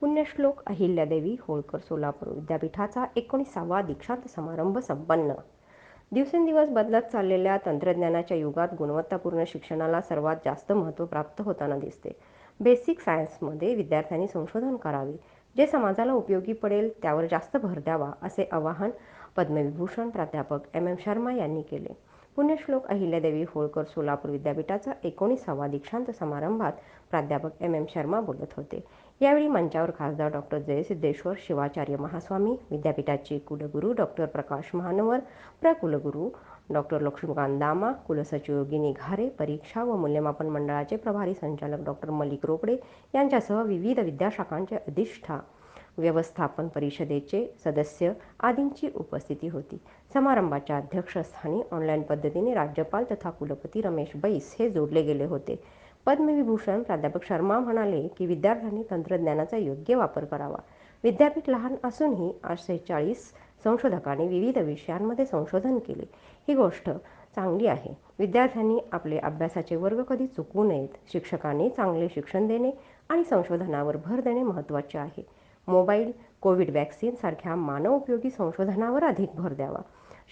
पुण्यश्लोक अहिल्यादेवी होळकर सोलापूर विद्यापीठाचा एकोणीसावा दीक्षांत समारंभ संपन्न. दिवसेंदिवस बदलत चाललेल्या तंत्रज्ञानाच्या युगात गुणवत्तापूर्ण शिक्षणाला सर्वात जास्त महत्त्व प्राप्त होताना दिसते. बेसिक सायन्समध्ये विद्यार्थ्यांनी संशोधन करावे. जे समाजाला उपयोगी पडेल त्यावर जास्त भर द्यावा असे आवाहन पद्मविभूषण प्राध्यापक एम एम शर्मा यांनी केले. पुण्यश्लोक अहिल्यादेवी होळकर सोलापूर विद्यापीठाचा एकोणीसावा दीक्षांत समारंभात प्राध्यापक एम एम शर्मा बोलत होते. यावेळी मंचावर खासदार डॉक्टर जयसिद्धेश्वर शिवाचार्य महास्वामी विद्यापीठाचे कुलगुरू डॉक्टर प्रकाश महानवर प्रकुलगुरू डॉक्टर लक्ष्मीकांत दामा कुलसचिव योगिनी घारे परीक्षा व मूल्यमापन मंडळाचे प्रभारी संचालक डॉक्टर मलिक रोकडे यांच्यासह विविध विद्याशाखांचे अधिष्ठा व्यवस्थापन परिषदेचे सदस्य आदींची उपस्थिती होती. समारंभाच्या अध्यक्षस्थानी ऑनलाईन पद्धतीने राज्यपाल तथा कुलपती रमेश बैस हे जोडले गेले होते. पद्मविभूषण प्राध्यापक शर्मा म्हणाले की विद्यार्थ्यांनी तंत्रज्ञानाचा योग्य वापर करावा. विद्यापीठ लहान असूनही आठशे चाळीस संशोधकांनी विविध विषयांमध्ये संशोधन केले. ही गोष्ट चांगली आहे. विद्यार्थ्यांनी आपले अभ्यासाचे वर्ग कधी चुकवू नयेत. शिक्षकांनी चांगले शिक्षण देणे आणि संशोधनावर भर देणे महत्त्वाचे आहे. मोबाईल कोविड वॅक्सिनसारख्या मानव मानवोपयोगी संशोधनावर अधिक भर द्यावा.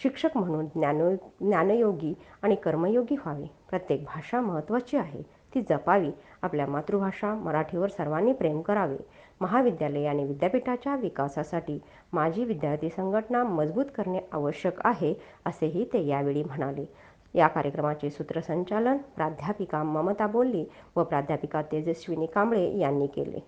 शिक्षक म्हणून ज्ञानो ज्ञानयोगी आणि कर्मयोगी व्हावे. प्रत्येक भाषा महत्त्वाची आहे. ती जपावी. आपल्या मातृभाषा मराठीवर सर्वांनी प्रेम करावे. महाविद्यालय आणि विद्यापीठाच्या विकासासाठी माझी विद्यार्थी संघटना मजबूत करणे आवश्यक आहे असेही ते यावेळी म्हणाले. या कार्यक्रमाचे सूत्रसंचालन प्राध्यापिका ममता बोल्ली व प्राध्यापिका तेजस्विनी कांबळे यांनी केले.